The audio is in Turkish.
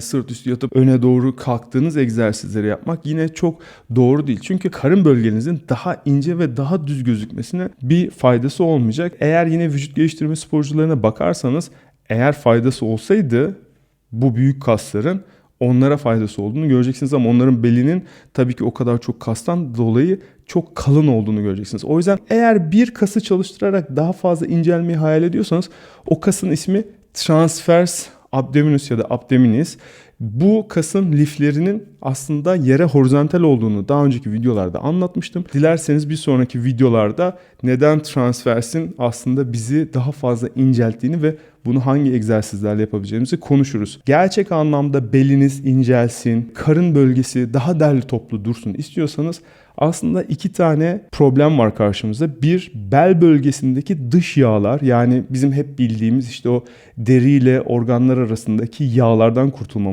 sırt üstü yatıp öne doğru kalktığınız egzersizleri yapmak yine çok doğru değil. Çünkü karın bölgenizin daha ince ve daha düz gözükmesine bir faydası olmayacak. Eğer yine vücut geliştirme sporcularına bakarsanız eğer faydası olsaydı bu büyük kasların onlara faydası olduğunu göreceksiniz ama onların belinin tabii ki o kadar çok kastan dolayı çok kalın olduğunu göreceksiniz. O yüzden eğer bir kası çalıştırarak daha fazla incelmeyi hayal ediyorsanız o kasın ismi transfers abdominus ya da abdominis. Bu kasın liflerinin aslında yere horizontal olduğunu daha önceki videolarda anlatmıştım. Dilerseniz bir sonraki videolarda neden transversin aslında bizi daha fazla incelttiğini ve bunu hangi egzersizlerle yapabileceğimizi konuşuruz. Gerçek anlamda beliniz incelsin, karın bölgesi daha derli toplu dursun istiyorsanız aslında iki tane problem var karşımızda. Bir bel bölgesindeki dış yağlar yani bizim hep bildiğimiz işte o deri ile organlar arasındaki yağlardan kurtulmamız